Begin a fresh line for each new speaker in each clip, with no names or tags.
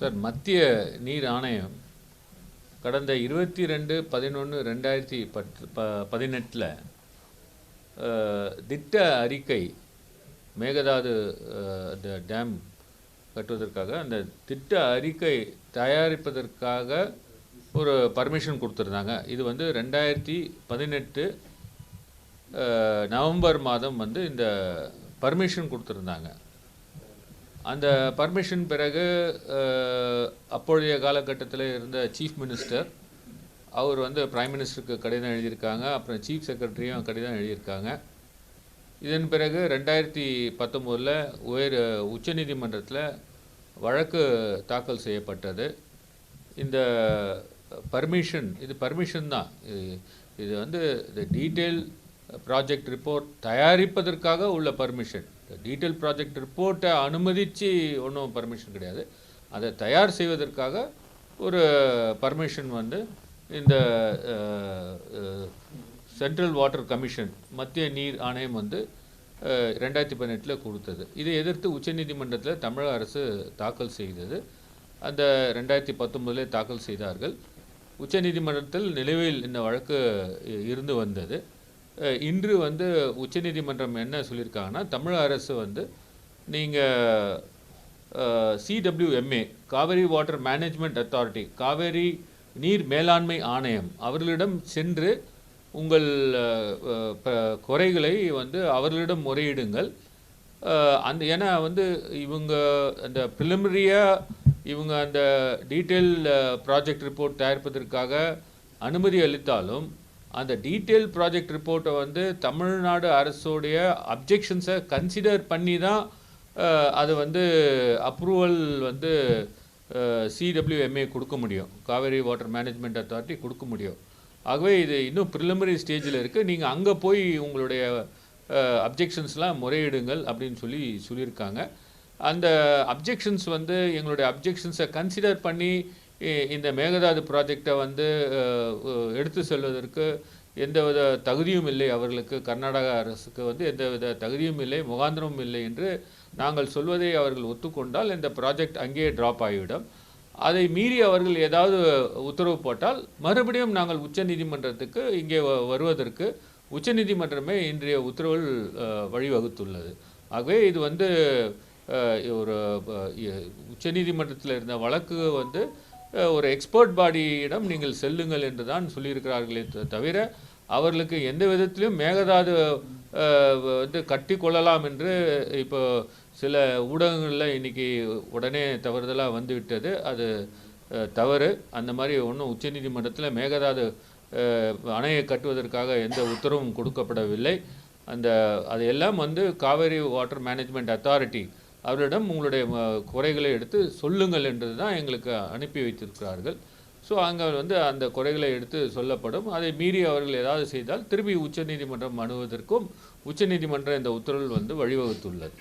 Sir மத்திய நீர் ஆணையம் கடந்த இருபத்தி ரெண்டு பதினொன்று ரெண்டாயிரத்தி பத்து ப பதினெட்டில் திட்ட அறிக்கை மேகதாது அந்த டேம் கட்டுவதற்காக அந்த திட்ட அறிக்கை தயாரிப்பதற்காக ஒரு பர்மிஷன் கொடுத்துருந்தாங்க. இது வந்து ரெண்டாயிரத்தி பதினெட்டு நவம்பர் மாதம் வந்து இந்த பர்மிஷன் கொடுத்துருந்தாங்க. அந்த பர்மிஷன் பிறகு அப்பொழுதைய காலகட்டத்தில் இருந்த சீஃப் மினிஸ்டர் அவர் வந்து பிரைம் மினிஸ்டருக்கு கடிதம் எழுதியிருக்காங்க. அப்புறம் சீஃப் செக்ரட்டரியும் கடிதம் எழுதியிருக்காங்க. இதன் பிறகு ரெண்டாயிரத்தி பத்தொம்போதில் உயர் உச்சநீதிமன்றத்தில் வழக்கு தாக்கல் செய்யப்பட்டது. இந்த பர்மிஷன் இது பர்மிஷன் தான். இது இது வந்து இந்த டீட்டெயில் ப்ராஜெக்ட் ரிப்போர்ட் தயாரிப்பதற்காக உள்ள பர்மிஷன் டீட்டெயில் ப்ராஜெக்ட் ரிப்போர்ட்டை அனுமதித்து ஒன்றும் பர்மிஷன் கிடையாது. அதை தயார் செய்வதற்காக ஒரு பர்மிஷன் வந்து இந்த சென்ட்ரல் வாட்டர் கமிஷன் மத்திய நீர் ஆணையம் வந்து ரெண்டாயிரத்தி பதினெட்டில் கொடுத்தது. இதை எதிர்த்து உச்சநீதிமன்றத்தில் தமிழக அரசு தாக்கல் செய்தது. அந்த ரெண்டாயிரத்தி பத்தொம்போதிலே தாக்கல் செய்தார்கள். உச்சநீதிமன்றத்தில் நிலுவையில் இந்த வழக்கு இருந்து வந்தது. இன்று வந்து உச்சநீதிமன்றம் என்ன சொல்லியிருக்காங்கன்னா தமிழக அரசு வந்து நீங்கள் CWMA Kaveri water management authority Kaveri நீர் மேலாண்மை ஆணையம் அவர்களிடம் சென்று உங்கள் குறைகளை வந்து அவர்களிடம் முறையிடுங்கள். அந்த ஏன்னா வந்து இவங்க அந்த ப்ரிலிமினரியாக இவங்க அந்த டீட்டெயில் ப்ராஜெக்ட் ரிப்போர்ட் தயாரிப்பதற்காக அனுமதி அளித்தாலும் அந்த டீட்டெயில் ப்ராஜெக்ட் ரிப்போர்ட்டை வந்து தமிழ்நாடு அரசோடைய அப்ஜெக்ஷன்ஸை கன்சிடர் பண்ணி தான் அது வந்து அப்ரூவல் வந்து சிடபிள்யூஎம்ஏ கொடுக்க முடியும். காவேரி வாட்டர் மேனேஜ்மெண்ட் அத்தாரிட்டி கொடுக்க முடியும். ஆகவே இது இன்னும் ப்ரிலிமினரி ஸ்டேஜில் இருக்குது நீங்கள் அங்கே போய் உங்களுடைய அப்ஜெக்ஷன்ஸ்லாம் முறையிடுங்கள் அப்படின்னு சொல்லி சொல்லியிருக்காங்க. அந்த அப்ஜெக்ஷன்ஸ் வந்து எங்களுடைய அப்ஜெக்ஷன்ஸை கன்சிடர் பண்ணி இந்த மேகதாது ப்ராஜெக்டை வந்து எடுத்து செல்வதற்கு எந்தவித தகுதியும் இல்லை அவர்களுக்கு. கர்நாடக அரசுக்கு வந்து எந்தவித தகுதியும் இல்லை முகாந்திரமும் இல்லை என்று நாங்கள் சொல்வதை அவர்கள் ஒத்துக்கொண்டால் இந்த ப்ராஜெக்ட் அங்கேயே ட்ராப் ஆகிவிடும். அதை மீறி அவர்கள் ஏதாவது உத்தரவு போட்டால் மறுபடியும் நாங்கள் உச்சநீதிமன்றத்துக்கு இங்கே வருவதற்கு உச்சநீதிமன்றமே இன்றைய உத்தரவில் வழிவகுத்துள்ளது. ஆகவே இது வந்து ஒரு உச்சநீதிமன்றத்தில் இருந்த வழக்கு வந்து ஒரு எக்ஸ்பர்ட் பாடியிடம் நீங்கள் செல்லுங்கள் என்று தான் சொல்லியிருக்கிறார்களே தவிர அவர்களுக்கு எந்த விதத்திலும் மேகதாது வந்து கட்டி கொள்ளலாம் என்று இப்போ சில ஊடகங்களில் இன்றைக்கி உடனே தவறுதலாக வந்துவிட்டது. அது தவறு. அந்த மாதிரி ஒன்றும் உச்சநீதிமன்றத்தில் மேகதாது அணையை கட்டுவதற்காக எந்த உத்தரவும் கொடுக்கப்படவில்லை. அந்த அதையெல்லாம் வந்து காவேரி வாட்டர் மேனேஜ்மெண்ட் அத்தாரிட்டி அவரிடம் உங்களுடைய குறைகளை எடுத்து சொல்லுங்கள் என்றது தான் எங்களுக்கு அனுப்பி வைத்திருக்கிறார்கள். ஸோ அங்கே வந்து அந்த குறைகளை எடுத்து சொல்லப்படும். அதை மீறி அவர்கள் ஏதாவது செய்தால் திருப்பி உச்சநீதிமன்றம் அணுவதற்கும் உச்சநீதிமன்றம் இந்த உத்தரவில் வந்து வழிவகுத்துள்ளது.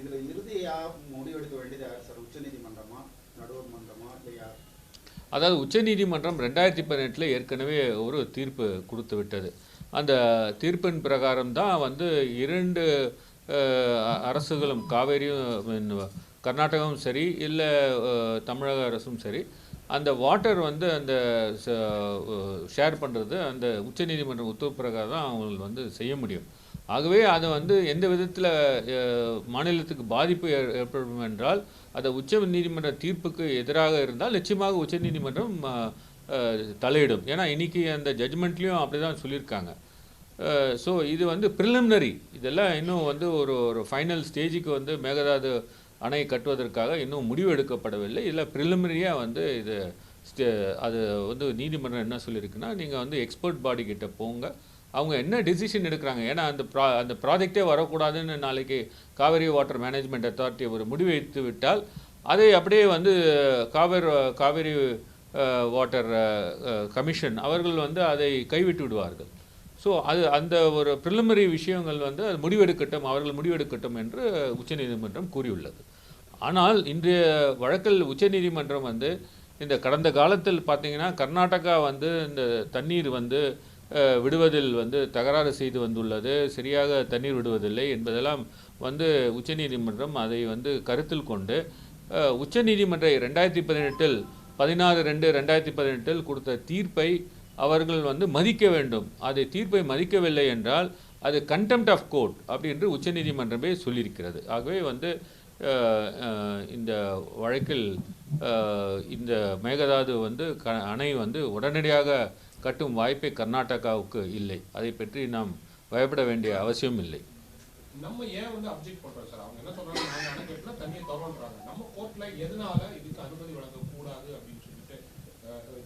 இதுல இறுதியா முடிவெடுக்க வேண்டியது யார் சார்? உச்சநீதிமன்றமா? நடுவர் மன்றமா இல்லை யார்?
அதாவது உச்சநீதிமன்றம் ரெண்டாயிரத்தி பதினெட்டில் ஏற்கனவே ஒரு தீர்ப்பு கொடுத்து விட்டது அந்த தீர்ப்பின் பிரகாரம் தான் வந்து இரண்டு அரசுகளும் காவேரியும் I கர்நாடகாவும் சரி இல்லை தமிழக அரசும் சரி அந்த வாட்டர் வந்து அந்த ஷேர் பண்ணுறது அந்த உச்சநீதிமன்ற உத்தரவு பிரகாரம் தான் அவங்களுக்கு வந்து செய்ய முடியும். ஆகவே அதை வந்து எந்த விதத்தில் மாநிலத்துக்கு பாதிப்பு ஏற்- ஏற்படும் என்றால் அதை உச்ச நீதிமன்ற தீர்ப்புக்கு எதிராக இருந்தால் நிச்சயமாக உச்சநீதிமன்றம் தலையிடும். ஏன்னா இன்னைக்கு அந்த ஜட்ஜ்மெண்ட்லேயும் அப்படி தான் சொல்லியிருக்காங்க. Uh, ஸோ இது வந்து ப்ரிலிமினரி இதெல்லாம் இன்னும் வந்து ஒரு ஒரு ஃபைனல் ஸ்டேஜுக்கு வந்து மேகதாது அணை கட்டுவதற்காக இன்னும் முடிவு எடுக்கப்படவில்லை. இல்லை ப்ரிலிமினரியாக வந்து இது ஸ்டே அது வந்து நீதிமன்றம் என்ன சொல்லியிருக்குன்னா நீங்கள் வந்து எக்ஸ்பர்ட் பாடி கிட்ட போங்க. அவங்க என்ன டிசிஷன் எடுக்கிறாங்க? ஏன்னா அந்த ப்ரா அந்த ப்ராஜெக்டே வரக்கூடாதுன்னு நாளைக்கு காவேரி வாட்டர் மேனேஜ்மெண்ட் அத்தாரிட்டி ஒரு முடிவு எடுத்து விட்டால் அதை அப்படியே வந்து காவேரி காவேரி வாட்டர் கமிஷன் அவர்கள் வந்து அதை கைவிட்டு விடுவார்கள். ஸோ அது அந்த ஒரு ப்ரிலிமினரி விஷயங்கள் வந்து அது முடிவெடுக்கட்டும் அவர்கள் முடிவெடுக்கட்டும் என்று உச்சநீதிமன்றம் கூறியுள்ளது. ஆனால் இன்றைய வழக்கில் உச்சநீதிமன்றம் வந்து இந்த கடந்த காலத்தில் பார்த்தீங்கன்னா கர்நாடகா வந்து இந்த தண்ணீர் வந்து விடுவதில் வந்து தகராறு செய்து வந்துள்ளது. சரியாக தண்ணீர் விடுவதில்லை என்பதெல்லாம் வந்து உச்சநீதிமன்றம் அதை வந்து கருத்தில் கொண்டு உச்சநீதிமன்ற ரெண்டாயிரத்தி பதினெட்டில் பதினாறு ரெண்டு ரெண்டாயிரத்தி பதினெட்டில் கொடுத்த தீர்ப்பை அவர்கள் வந்து மதிக்க வேண்டும். அதை தீர்ப்பை மதிக்கவில்லை என்றால் அது கண்டெம்ட் ஆஃப் கோர்ட் அப்படின்று உச்சநீதிமன்றமே சொல்லியிருக்கிறது. ஆகவே வந்து இந்த வழக்கில் இந்த மேகதாது வந்து க அணை வந்து உடனடியாக கட்டும் வாய்ப்பே கர்நாடகாவுக்கு இல்லை. அதை பற்றி நாம் பயப்பட வேண்டிய அவசியம் இல்லை.
நம்ம ஏன் வந்து அப்ஜெக்ட் பண்ணுறோம் சார் அவங்க என்ன சொல்கிறாங்க நாங்கள் அணை கட்டினா தண்ணியை தரோன்றாங்க நம்ம கோர்ட்டில் எதனால இதுக்கு அனுமதி வழங்கக்கூடாது அப்படின்னு சொல்லிட்டு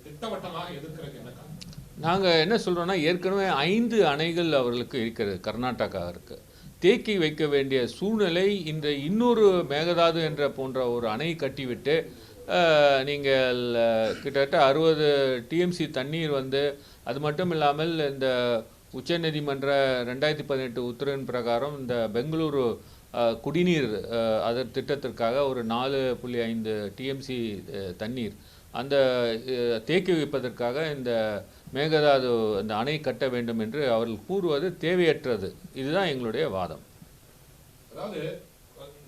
திட்டவட்டமாக எதிர்க்கிறதுக்கு என்ன காரணம்?
நாங்கள் என்ன சொல்கிறோன்னா ஏற்கனவே ஐந்து அணைகள் அவர்களுக்கு இருக்கிறது கர்நாடகாவிற்கு. தேக்கி வைக்க வேண்டிய சூழ்நிலை இந்த இன்னொரு மேகதாது என்ற போன்ற ஒரு அணை கட்டிவிட்டு நீங்கள் கிட்டத்தட்ட அறுபது டிஎம்சி தண்ணீர் வந்து அது மட்டும் இல்லாமல் இந்த உச்சநீதிமன்ற ரெண்டாயிரத்தி பதினெட்டு உத்தரவின் பிரகாரம் இந்த பெங்களூரு குடிநீர் அதர் அதன் திட்டத்திற்காக ஒரு நாலு புள்ளி ஐந்து டிஎம்சி தண்ணீர். அந்த தேக்கி வைப்பதற்காக இந்த மேகதாது அந்த அணை கட்ட வேண்டும் என்று அவர்கள் கூறுவது தேவையற்றது. இதுதான் எங்களுடைய வாதம்.
அதாவது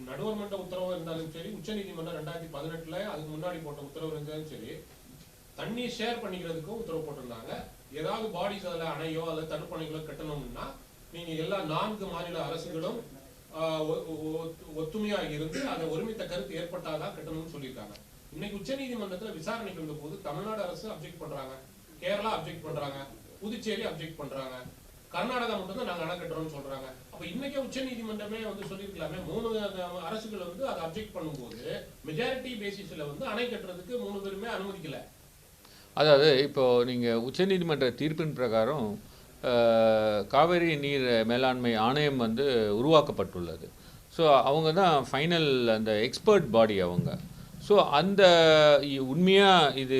நடுவர் மன்ற உத்தரவு இருந்தாலும் சரி உச்ச நீதிமன்றம் ரெண்டாயிரத்தி பதினெட்டுல அதுக்கு முன்னாடி போட்ட உத்தரவு இருந்தாலும் சரி தண்ணி ஷேர் பண்ணிக்கிறதுக்கும் உத்தரவு போட்டிருந்தாங்க. ஏதாவது பாடிஸ் அதில் அணையோ அல்லது தடுப்பணைகளோ கட்டணும்னா நீங்க எல்லா நான்கு மாநில அரசுகளும் ஆஹ், ஒ- ஒத்துமையா இருந்து அதை ஒருமித்த கருத்து ஏற்பட்டாதான் கட்டணும்னு சொல்லியிருக்காங்க. இன்னைக்கு உச்சநீதிமன்றத்துல விசாரணைக்கு வந்த போது தமிழ்நாடு அரசு அப்ஜெக்ட் பண்றாங்க. கேரளா அப்ஜெக்ட் பண்றாங்க புதுச்சேரி அப்ஜெக்ட் பண்றாங்க கர்நாடகா மட்டும் தான் நாங்க அணை கட்டுறோம்னு சொல்றாங்க. அப்ப இன்னைக்கே உச்சநீதிமன்றமே வந்து சொல்லியிருக்கலாமே மூணு அரசுகள் வந்து அதை அப்ஜெக்ட் பண்ணும்போது மெஜாரிட்டி பேசிஸ்ல வந்து அணை கட்டுறதுக்கு மூணு பேருமே அனுமதிக்கல.
அதாவது இப்போ நீங்கள் உச்சநீதிமன்ற தீர்ப்பின் பிரகாரம் காவேரி காவிரி நீர் மேலாண்மை ஆணையம் வந்து உருவாக்கப்பட்டுள்ளது. ஸோ அவங்க தான் ஃபைனல் அந்த எக்ஸ்பர்ட் பாடி அவங்க. ஸோ அந்த உண்மையாக இது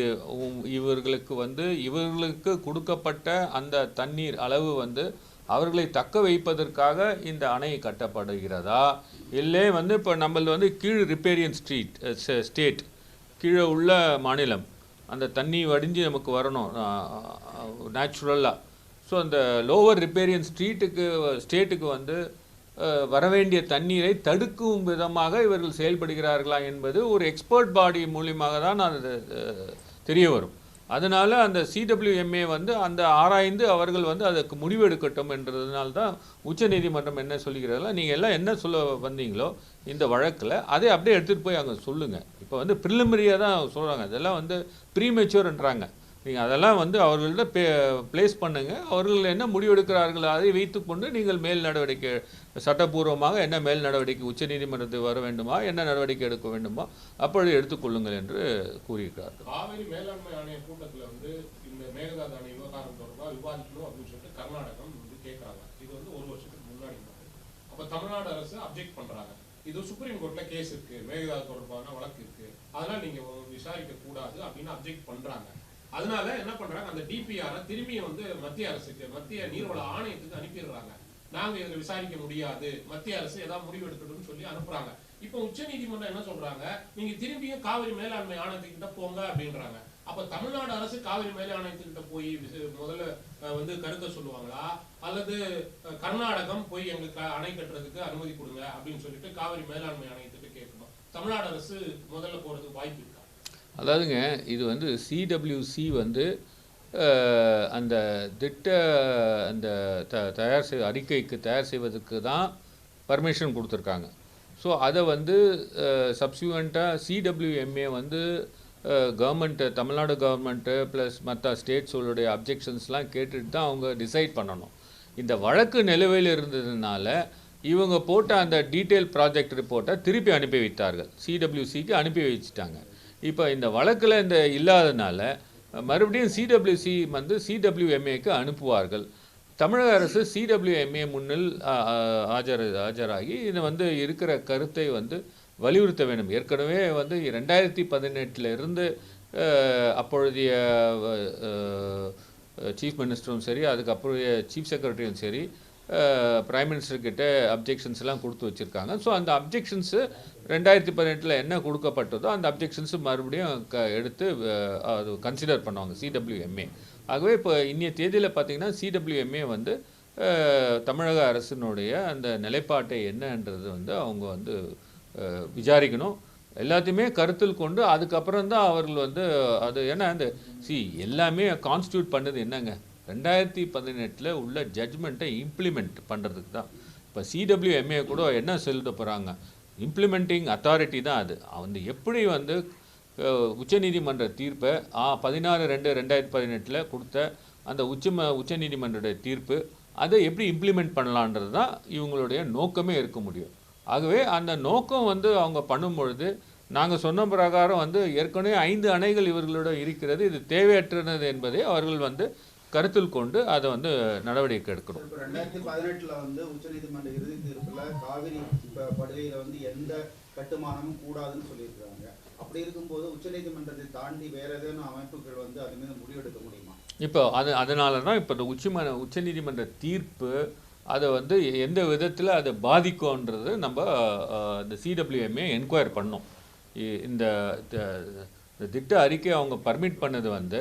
இவர்களுக்கு வந்து இவர்களுக்கு கொடுக்கப்பட்ட அந்த தண்ணீர் அளவு வந்து அவர்களை தக்க வைப்பதற்காக இந்த அணை கட்டப்படுகிறதா? இல்லை வந்து இப்போ நம்மளது வந்து கீழ் ரிப்பேரியன் ஸ்ட்ரீட் ஸ்டேட் கீழே உள்ள மாநிலம் அந்த தண்ணி வடிஞ்சு நமக்கு வரணும் நேச்சுரலாக ஸோ அந்த லோவர் ரிப்பேரியன் ஸ்ட்ரீட்டுக்கு ஸ்டேட்டுக்கு வந்து வரவேண்டிய தண்ணீரை தடுக்கும் விதமாக இவர்கள் செயல்படுகிறார்களா என்பது ஒரு எக்ஸ்பர்ட் பாடி மூலியமாக தான் அது தெரிய வரும். அதனால் அந்த சிடபிள்யூஎம்ஏ வந்து அந்த ஆராய்ந்து அவர்கள் வந்து அதற்கு முடிவு எடுக்கட்டும் என்றதுனால தான் உச்சநீதிமன்றம் என்ன சொல்லுகிறார்கள் நீங்கள் எல்லாம் என்ன சொல்ல வந்தீங்களோ இந்த வழக்கில் அதை அப்படியே எடுத்துகிட்டு போய் அங்கே சொல்லுங்கள் இப்போ வந்து ப்ரிலிமிரியாக தான் சொல்கிறாங்க இதெல்லாம் வந்து ப்ரீமெச்சூர்ன்றாங்க நீங்கள் அதெல்லாம் வந்து அவர்கள்ட்ட பே ப்ளேஸ் பண்ணுங்கள் அவர்கள் என்ன முடிவெடுக்கிறார்கள் அதை வைத்துக்கொண்டு நீங்கள் மேல் நடவடிக்கை சட்டப்பூர்வமாக என்ன மேல் நடவடிக்கை உச்சநீதிமன்றத்தில் வர வேண்டுமா என்ன நடவடிக்கை எடுக்க வேண்டுமா அப்பொழுது எடுத்துக்கொள்ளுங்கள் என்று கூறியிருக்கிறார்கள்.
காவிரி மேலாண்மை ஆணைய கூட்டத்தில் வந்து இந்த மேகதாது அணை விவகாரம் தொடர்பாக விவாதிக்கணும் அப்படின்னு சொல்லிட்டு கர்நாடகம் வந்து கேட்குறாங்க இது வந்து ஒரு வருஷத்துக்கு முன்னாடி அப்போ தமிழ்நாடு அரசு அப்ஜெக்ட் பண்ணுறாங்க இது சுப்ரீம் கோர்ட்ல கேஸ் இருக்கு. மேகதாது தொடர்பான வழக்கு இருக்கு. அதெல்லாம் நீங்க விசாரிக்க கூடாது அப்படின்னு அப்ஜெக்ட் பண்றாங்க. அதனால என்ன பண்றாங்க அந்த டிபிஆர் திரும்பி வந்து மத்திய அரசுக்கு மத்திய நீர்வள ஆணையத்துக்கு அனுப்பிடுறாங்க. நாங்க இதுல விசாரிக்க முடியாது. மத்திய அரசு ஏதாவது முடிவு எடுக்கணும்னு சொல்லி அனுப்புறாங்க. இப்போ உச்சநீதிமன்றம் என்ன சொல்றாங்க? நீங்க திரும்பியும் காவிரி மேலாண்மை ஆணையத்துக்கிட்ட போங்க அப்படின்றாங்க. அப்ப தமிழ்நாடு அரசு காவிரி மேலாண்மை ஆணையத்துக்கிட்ட போய் முதல்ல வந்து கருத்தை சொல்லுவாங்களா? அல்லது கர்நாடகம் போய் எங்க க- அணை கட்டுறதுக்கு அனுமதி கொடுங்க அப்படின்னு சொல்லிட்டு காவிரி மேலாண்மை ஆணையத்துக்கு கேட்கணும். தமிழ்நாடு அரசு முதல்ல போறதுக்கு வாய்ப்பு இருக்கு?
அதாவதுங்க இது வந்து சிடபிள்யூசி வந்து அந்த திட்ட அந்த த தயார் செய் அறிக்கைக்கு தயார் செய்வதற்கு தான் பர்மிஷன் கொடுத்துருக்காங்க. ஸோ அதை வந்து சப்சிக்வெண்ட்டாக சிடபிள்யூஎம்ஏ வந்து கவர்மெண்ட்டு தமிழ்நாடு கவர்மெண்ட்டு ப்ளஸ் மற்ற ஸ்டேட்ஸோடைய அப்ஜெக்ஷன்ஸ்லாம் கேட்டுட்டு தான் அவங்க டிசைட் பண்ணணும். இந்த வழக்கு நிலுவையில் இருந்ததுனால இவங்க போட்ட அந்த டீட்டெயில் ப்ராஜெக்ட் ரிப்போர்ட்டை திருப்பி அனுப்பி வைத்தார்கள். சிடபிள்யூசிக்கு அனுப்பி வச்சுட்டாங்க. இப்போ இந்த வழக்கில் இந்த இல்லாதனால மறுபடியும் சிடபிள்யூசி வந்து சிடபிள்யூஎம்ஏக்கு அனுப்புவார்கள். தமிழக அரசு சிடபிள்யூஎம்ஏ முன்னில் ஆஜர் ஆஜராகி இது வந்து இருக்கிற கருத்தை வந்து வலியுறுத்த வேண்டும். ஏற்கனவே வந்து ரெண்டாயிரத்தி பதினெட்டிலிருந்து அப்பொழுதைய சீஃப் மினிஸ்டரும் சரி அதுக்கப்புறம் சீஃப் செக்ரட்டரியும் சரி பிரைம் மினிஸ்டர்கிட்ட அப்ஜெக்ஷன்ஸ்லாம் கொடுத்து வச்சுருக்காங்க. ஸோ அந்த அப்ஜெக்ஷன்ஸு ரெண்டாயிரத்தி பதினெட்டில் என்ன கொடுக்கப்பட்டதோ அந்த அப்ஜெக்ஷன்ஸு மறுபடியும் க எடுத்து அது கன்சிடர் பண்ணுவாங்க சிடபிள்யூஎம்ஏ ஆகவே இப்போ இன்றைய தேதியில் பார்த்தீங்கன்னா சிடபிள்யூஎம்ஏ வந்து தமிழக அரசினுடைய அந்த நிலைப்பாட்டை என்னன்றது வந்து அவங்க வந்து விசாரிக்கணும். எல்லாத்தையுமே கருத்தில் கொண்டு அதுக்கப்புறம் தான் அவர்கள் வந்து அது ஏன்னா அந்த சி எல்லாமே கான்ஸ்டியூட் பண்ணது என்னங்க? ரெண்டாயிரத்தி பதினெட்டில் உள்ள ஜட்ஜ்மெண்ட்டை இம்ப்ளிமெண்ட் பண்ணுறதுக்கு தான். இப்போ சிடபிள்யூஎம்ஏ கூட என்ன செலுத்த போகிறாங்க இம்ப்ளிமெண்டிங் அத்தாரிட்டி தான் அது. வந்து எப்படி வந்து உச்சநீதிமன்ற தீர்ப்பை ஆ பதினாறு ரெண்டு ரெண்டாயிரத்தி பதினெட்டில் கொடுத்த அந்த உச்சம உச்சநீதிமன்ற தீர்ப்பு அதை எப்படி இம்ப்ளிமெண்ட் பண்ணலான்றது தான் இவங்களுடைய நோக்கமே இருக்க முடியும். ஆகவே அந்த நோக்கம் வந்து அவங்க பண்ணும்பொழுது நாங்கள் சொன்ன பிரகாரம் வந்து ஏற்கனவே ஐந்து அணைகள் இவர்களோட இருக்கிறது இது தேவையற்றது என்பதை அவர்கள் வந்து கருத்தில் கொண்டு அதை வந்து நடவடிக்கை எடுக்கணும்.
ரெண்டாயிரத்தி பதினெட்டுல வந்து உச்சநீதிமன்ற இறுதி தீர்ப்புல காவிரி படுகையில வந்து எந்த கட்டுமானமும் கூடாதுன்னு சொல்லியிருக்காங்க அப்படி இருக்கும்போது உச்சநீதிமன்றத்தை தாண்டி வேற ஏதேனும் அமைப்புகள் வந்து அது மீது முடிவெடுக்க முடியுமா?
இப்போ அது அதனால தான் இப்போ இந்த உச்சம உச்சநீதிமன்ற தீர்ப்பு அதை வந்து எந்த விதத்தில் அதை பாதிக்கும்ன்றது நம்ம இந்த சிடபிள்யூஎம்ஏ என்கொயர் பண்ணோம். இந்த திட்ட அறிக்கை அவங்க பர்மிட் பண்ணது வந்து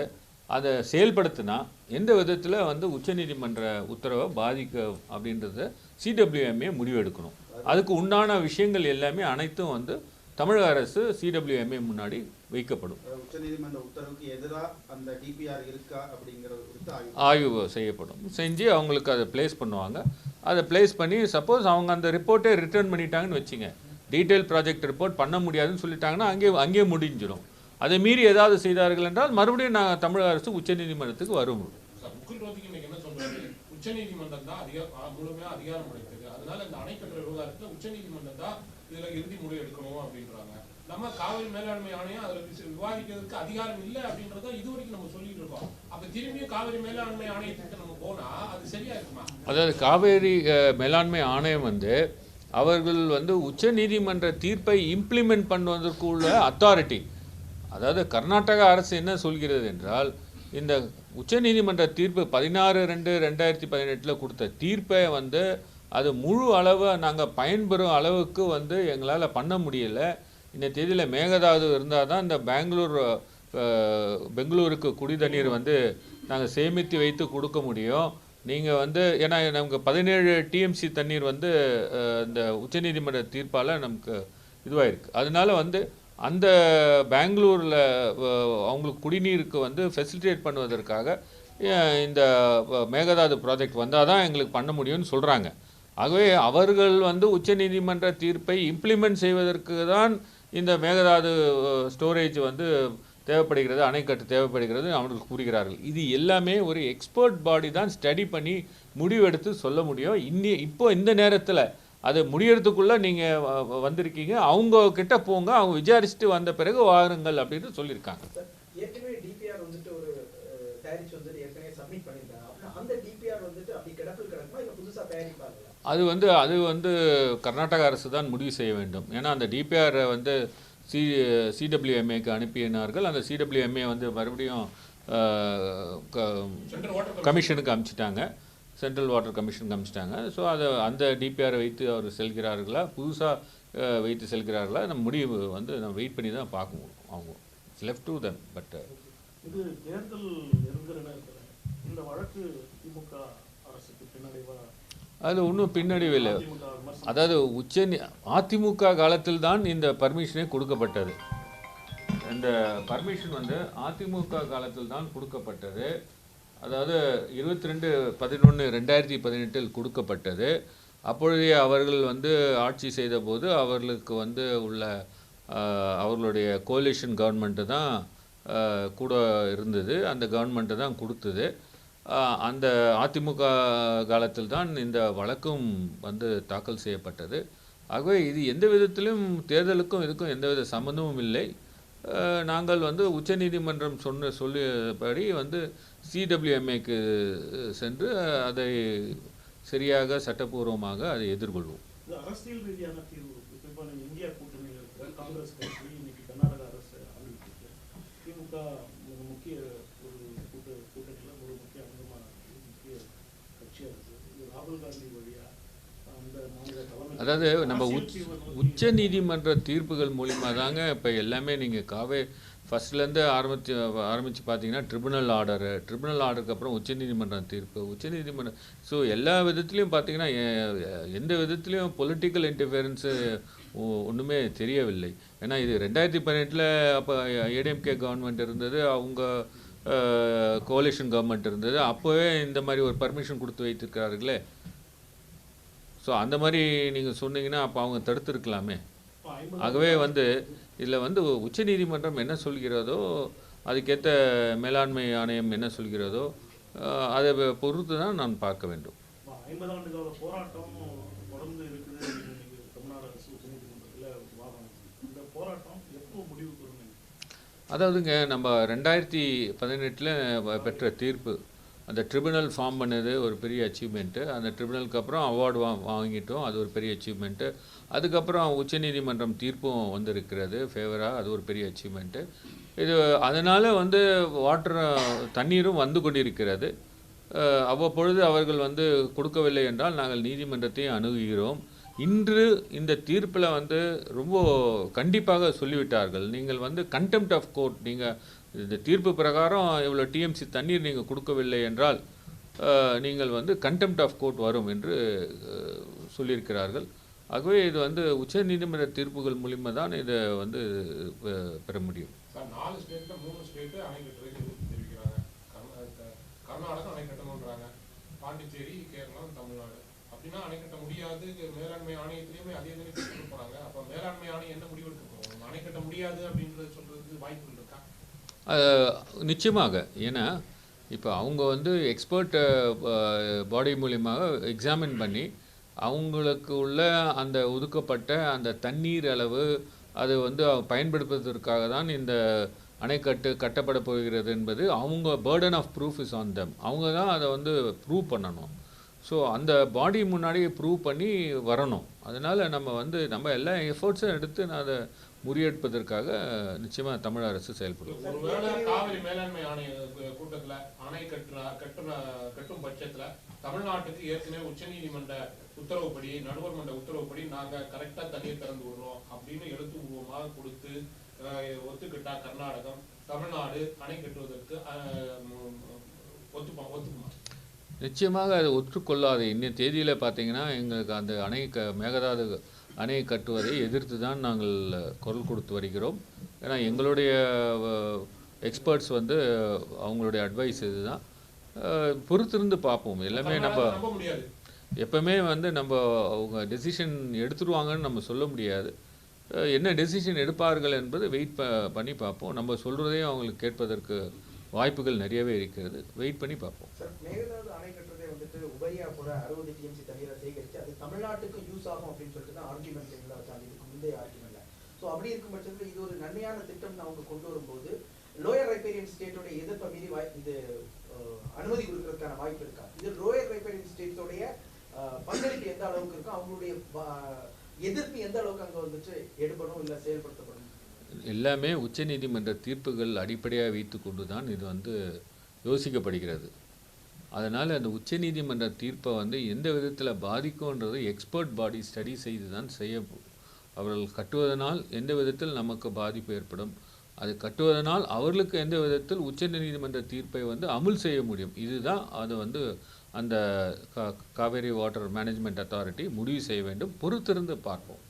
அதை செயல்படுத்தினா எந்த விதத்தில் வந்து உச்சநீதிமன்ற உத்தரவை பாதிக்க அப்படின்றத சிடபிள்யூஎம்ஏ முடிவெடுக்கணும். அதுக்கு உண்டான விஷயங்கள் எல்லாமே அனைத்தும் வந்து தமிழக அரசு சிடபிள்யூஎம்ஏ முன்னாடி வைக்கப்படும்.
உச்சநீதிமன்ற உத்தரவுக்கு எதிரா அந்த டிபிஆர் இருக்கா அப்படிங்கறது ஆய்வு
செய்யப்படும். செஞ்சு அவங்களுக்கு அதை ப்ளேஸ் பண்ணுவாங்க. அதை ப்ளேஸ் பண்ணி சப்போஸ் அவங்க அந்த ரிப்போர்ட்டை ரிட்டர்ன் பண்ணிட்டாங்கன்னு வச்சுங்க. டீட்டெயில் ப்ராஜெக்ட் ரிப்போர்ட் பண்ண முடியாதுன்னு சொல்லிட்டாங்கன்னா அங்கேயே அங்கேயே முடிஞ்சிடும். அதை மீறி ஏதாவது செய்தார்கள் என்றால் மறுபடியும் நான் தமிழக அரசு உச்சநீதிமன்றத்துக்கு வரும்.
சார் முகுல் ரோத்திக்கு இன்னைக்கு என்ன சொல்றாரு உச்சநீதிமன்றம் தான் அதிக ஆ, முழுமையா அதிகாரம் படைத்தது அதனால இந்த அணை கட்டுற விவகாரத்துல உச்சநீதிமன்றம் தான் இதுல இறுதி முடிவு எடுக்கணும் அப்படின்றாங்க. நம்ம காவிரி மேலாண்மை ஆணையம் அதுல விச- விவாதிக்கிறதுக்கு அதிகாரம் இல்லை அப்படின்றத இது வரைக்கும் நம்ம சொல்லிட்டு இருக்கோம். அப்ப திரும்பியும் காவிரி மேலாண்மை ஆணையத்துக்கு நம்ம போனா அது சரியா இருக்குமா?
அதாவது காவேரி மேலாண்மை ஆணையம் வந்து அவர்கள் வந்து உச்சநீதிமன்ற தீர்ப்பை இம்ப்ளிமெண்ட் பண்ணுவதற்கு உள்ள அத்தாரிட்டி அதாவது கர்நாடக அரசு என்ன சொல்கிறது என்றால் இந்த உச்சநீதிமன்ற தீர்ப்பு பதினாறு ரெண்டு ரெண்டாயிரத்தி பதினெட்டில் கொடுத்த தீர்ப்பை வந்து அது முழு அளவு நாங்கள் பயன்பெறும் அளவுக்கு வந்து எங்களால் பண்ண முடியல. இந்த தேதியில் மேகதாது இருந்தால் தான் இந்த பெங்களூர் பெங்களூருக்கு குடி தண்ணீர் வந்து நாங்கள் சேமித்து வைத்து கொடுக்க முடியும். நீங்கள் வந்து ஏன்னா நமக்கு பதினேழு டிஎம்சி தண்ணீர் வந்து இந்த உச்சநீதிமன்ற தீர்ப்பால் நமக்கு இதுவாயிருக்கு. அதனால வந்து அந்த பெங்களூரில் அவங்களுக்கு குடிநீருக்கு வந்து ஃபெசிலிட்டேட் பண்ணுவதற்காக இந்த மேகதாது ப்ராஜெக்ட் வந்தால் தான் எங்களுக்கு பண்ண முடியும்னு சொல்கிறாங்க ஆகவே அவர்கள் வந்து உச்சநீதிமன்ற தீர்ப்பை இம்ப்ளிமெண்ட் செய்வதற்கு தான் இந்த மேகதாது ஸ்டோரேஜ் வந்து தேவைப்படுகிறது அணைக்கட்டு தேவைப்படுகிறது அவர்கள் கூறுகிறார்கள். இது எல்லாமே ஒரு எக்ஸ்பர்ட் பாடி தான் ஸ்டடி பண்ணி முடிவெடுத்து சொல்ல முடியும். இன்னி இப்போ இந்த நேரத்தில் அது முடியறதுக்குள்ளே நீங்கள் வந்திருக்கீங்க. அவங்க கிட்ட போங்க. அவங்க விசாரிச்சுட்டு வந்த பிறகு வாருங்கள் அப்படின்னு சொல்லியிருக்காங்க.
சார், ஏற்கனவே டிபிஆர் வந்துட்டு ஒரு அஹ், தயாரிச்சு வந்துட்டு ஏற்கனவே சப்மிட் பண்ணியிருக்காங்க. அப்படின்னா அந்த டிபிஆர் வந்துட்டு அப்படி கிடப்பில் கிடக்குமா? இல்லை புதுசா தயாரிப்பாங்களா?
அது வந்து அது வந்து கர்நாடக அரசு தான் முடிவு செய்ய வேண்டும். ஏன்னா அந்த டிபிஆரை வந்து சி சிடபிள்யூஎம்ஏக்கு அனுப்பினார்கள். அந்த சிடபிள்யூஎம்ஏ வந்து மறுபடியும் கமிஷனுக்கு அனுப்பிச்சிட்டாங்க சென்ட்ரல் வாட்டர் கமிஷனுக்கு அனுப்பிச்சிட்டாங்க ஸோ அதை அந்த டிபிஆரை வைத்து அவர் செல்கிறார்களா? புதுசாக வைத்து செல்கிறார்களா? நம்ம முடிவு வந்து நம்ம வெயிட் பண்ணி தான் பார்க்கணும். அவங்க லெஃப்ட் டு தம் பட்
இது தேர்தல் நெருங்குற நேரத்துல இந்த வழக்கு திமுக அரசுக்கு பின்னடைவா?
அது ஒன்றும் பின்னடைவு இல்லை அதாவது உச்ச அதிமுக காலத்தில் தான் இந்த பர்மிஷனே கொடுக்கப்பட்டது. இந்த பர்மிஷன் வந்து அதிமுக காலத்தில் தான் கொடுக்கப்பட்டது. அதாவது இருபத்தி ரெண்டு பதினொன்று ரெண்டாயிரத்தி பதினெட்டில் கொடுக்கப்பட்டது. அப்பொழுதே அவர்கள் வந்து ஆட்சி செய்தபோது அவர்களுக்கு வந்து உள்ள அவர்களுடைய கோலிஷன் கவர்மெண்ட்டு தான் கூட இருந்தது. அந்த கவர்மெண்ட்டு தான் கொடுத்தது. அந்த அதிமுக காலத்தில் தான் இந்த வழக்கும் வந்து தாக்கல் செய்யப்பட்டது. ஆகவே இது எந்த விதத்திலும் தேர்தலுக்கும் இதுக்கும் எந்தவித சம்மந்தமும் இல்லை. நாங்கள் வந்து உச்சநீதிமன்றம் சொன்ன சொல்லியபடி வந்து சிடபிள்யூஎம்ஏக்கு சென்று அதை சரியாக சட்டப்பூர்வமாக அதை எதிர்கொள்வோம்.
இது அரசியல் ரீதியான தீர்வு. இப்போ நீங்க இந்தியா கூட்டணியில் இருக்கிற காங்கிரஸ் கட்சி இன்னைக்கு கர்நாடக அரசு அமைப்பிருக்கு திமுக ஒரு முக்கிய ஒரு கூட்ட கூட்டணியில் ஒரு முக்கிய அங்கமான ஒரு முக்கிய கட்சி அரசு இது ராகுல் காந்தி வழியா அந்த மாநில தலைமை
அதாவது நம்ம உச்ச நீதிமன்ற தீர்ப்புகள் மூலிமா தாங்க இப்போ எல்லாமே நீங்கள் காவே ஃபர்ஸ்ட்லேருந்து ஆரம்பித்து ஆரம்பித்து பார்த்தீங்கன்னா ட்ரிபுனல் ஆர்டரு ட்ரிபுனல் ஆர்டருக்கு அப்புறம் உச்சநீதிமன்றம் தீர்ப்பு. உச்சநீதிமன்றம் ஸோ எல்லா விதத்துலையும் பார்த்தீங்கன்னா எந்த விதத்துலையும் பொலிட்டிக்கல் இன்டர்ஃபியரன்ஸு ஒ- ஒண்ணுமே தெரியவில்லை. ஏன்னா இது ரெண்டாயிரத்தி பதினெட்டில் அப்போ ஏடிஎம்கே கவர்மெண்ட் இருந்தது அவங்க கோலிஷன் கவர்மெண்ட் இருந்தது. அப்போவே இந்த மாதிரி ஒரு பர்மிஷன் கொடுத்து வைத்திருக்கிறார்களே. ஸோ அந்த மாதிரி நீங்கள் சொன்னீங்கன்னா அப்போ அவங்க தடுத்திருக்கலாமே. ஆகவே வந்து இதில் வந்து உச்சநீதிமன்றம் என்ன சொல்கிறதோ அதுக்கேற்ற மேலாண்மை ஆணையம் என்ன சொல்கிறதோ அதை பொறுத்து தான் நான் பார்க்க வேண்டும்? அதாவதுங்க நம்ம ரெண்டாயிரத்தி பதினெட்டில் பெற்ற தீர்ப்பு அந்த ட்ரிபுனல் ஃபார்ம் பண்ணது ஒரு பெரிய அச்சீவ்மெண்ட்டு அந்த ட்ரிபுனலுக்கு அப்புறம் அவார்டு வா வாங்கிட்டோம். அது ஒரு பெரிய அச்சீவ்மெண்ட்டு அதுக்கப்புறம் உச்சநீதிமன்றம் தீர்ப்பும் வந்திருக்கிறது. ஃபேவராக அது ஒரு பெரிய அச்சீவ்மெண்ட்டு இது அதனால் வந்து வாட்டர் தண்ணீரும் வந்து கொண்டிருக்கிறது. அவ்வப்பொழுது அவர்கள் வந்து கொடுக்கவில்லை என்றால் நாங்கள் நீதிமன்றத்தையும் அணுகுகிறோம். இன்று இந்த தீர்ப்பில் வந்து ரொம்ப கண்டிப்பாக சொல்லிவிட்டார்கள். நீங்கள் வந்து கண்டெம்ட் ஆஃப் கோர்ட் நீங்கள் இந்த தீர்ப்பு பிரகாரம் இவ்வளோ டிஎம்சி தண்ணீர் நீங்கள் கொடுக்கவில்லை என்றால் நீங்கள் வந்து கண்டெம்ட் ஆஃப் கோர்ட் வரும் என்று சொல்லியிருக்கிறார்கள். ஆகவே இது வந்து உச்ச நீதிமன்ற தீர்ப்புகள் மூலிமா தான் இதை வந்து பெற முடியும்.
சார் நாலு ஸ்டேட்ல மூணு ஸ்டேட் அணை கட்டுறதுக்கு எதிர்ப்பு தெரிவிக்கிறாங்க. கர்நா- க- கர்நாடகம் அணை கட்டணுன்றாங்க பாண்டிச்சேரி கேரளம் தமிழ்நாடு. அப்படின்னா அணை கட்ட முடியாது. மேலாண்மை ஆணையத்திலயுமே அதே மாதிரி கொடுத்து போறாங்க. அப்ப மேலாண்மை ஆணையம் என்ன முடிவு எடுக்க போகும் அணை கட்ட முடியாது அப்படின்றது சொல்றதுக்கு வாய்ப்புகள் இருக்கா?
அஹ், நிச்சயமாக. ஏன்னா இப்போ அவங்க வந்து எக்ஸ்பர்ட் பாடி மூலியமாக எக்ஸாமின் பண்ணி அவங்களுக்கு உள்ள அந்த ஒதுக்கப்பட்ட அந்த தண்ணீர் அளவு அது வந்து பயன்படுத்துவதற்காக தான் இந்த அணைக்கட்டு கட்டப்பட போகிறது என்பது அவங்க burden of proof is on them அவங்க தான் அதை வந்து ப்ரூவ் பண்ணணும். ஸோ அந்த பாடி முன்னாடி ப்ரூவ் பண்ணி வரணும். அதனால் நம்ம வந்து நம்ம எல்லா எஃபர்ட்ஸும் எடுத்து நான் அதை முறியெடுப்பதற்காக நிச்சயமாக தமிழ் அரசு செயல்படும்.
கட்டுற கட்டுற கட்டும் பட்சத்துல தமிழ்நாட்டுக்கு ஏற்கனவே உச்சநீதிமன்ற உத்தரவுப்படி நடுவர் மன்ற உத்தரவுப்படி நாங்க கரெக்டா தண்ணீர் திறந்து விடுறோம் அப்படின்னு எழுத்துப்பூர்வமாக கொடுத்து அஹ், ஒத்துக்கிட்டா கர்நாடகம் தமிழ்நாடு அணை கட்டுவதற்கு அஹ், ஒத்துப்பா ஒத்துக்குமா?
நிச்சயமாக அது ஒற்றுக்கொள்ளாது. இன்னைய தேதியில் பார்த்தீங்கன்னா எங்களுக்கு அந்த அணை க மேகதாது அணை கட்டுவதை எதிர்த்து தான் நாங்கள் குரல் கொடுத்து வருகிறோம். ஏன்னா எங்களுடைய எக்ஸ்பர்ட்ஸ் வந்து அவங்களுடைய அட்வைஸ் இதுதான். பொறுத்திருந்து பார்ப்போம். எல்லாமே நம்ம
தமிழ்நாடு நம்ப முடியாது.
எப்பவுமே வந்து நம்ம அவங்க டெசிஷன் எடுத்துருவாங்கன்னு நம்ம சொல்ல முடியாது. என்ன டெசிஷன் எடுப்பார்கள் என்பது வெயிட் ப பண்ணி பார்ப்போம். நம்ம சொல்கிறதையும் அவங்களுக்கு கேட்பதற்கு வாய்ப்புகள் நிறையவே இருக்கிறது. வெயிட் பண்ணி பார்ப்போம்.
அப்படி இருக்கும் பட்சத்தில் இது ஒரு நன்மையான திட்டம்னு அவங்க கொண்டு வரும்போது லோயர் ரைப்பேரியன் ஸ்டேட்டோட எதிர்ப்பை மீறி வாய் இது அனுமதி கொடுக்கறதுக்கான வாய்ப்பு இருக்கா? இது லோயர் ரைப்பேரியன் ஸ்டேட்ஸோடைய பங்களிப்பு எந்த அளவுக்கு இருக்கோ அவங்களுடைய எதிர்ப்பு எந்த அளவுக்கு அங்கே வந்துட்டு எடுபடும் இல்லை செயல்படுத்தப்படும்
எல்லாமே உச்சநீதிமன்ற தீர்ப்புகள் அடிப்படையாக வைத்து கொண்டு தான் இது வந்து யோசிக்கப்படுகிறது. அதனால் அந்த உச்சநீதிமன்ற தீர்ப்பை வந்து எந்த விதத்தில் பாதிக்கும்ன்றது எக்ஸ்பர்ட் பாடி ஸ்டடி செய்து தான் செய்ய அவர்கள் கட்டுவதனால் எந்த விதத்தில் நமக்கு பாதிப்பு ஏற்படும். அது கட்டுவதனால் அவர்களுக்கு எந்த விதத்தில் உச்ச நீதிமன்ற தீர்ப்பை வந்து அமுல் செய்ய முடியும். இதுதான் அது வந்து அந்த கா- காவேரி வாட்டர் மேனேஜ்மெண்ட் அத்தாரிட்டி முடிவு செய்ய வேண்டும். பொறுத்திருந்து பார்ப்போம்.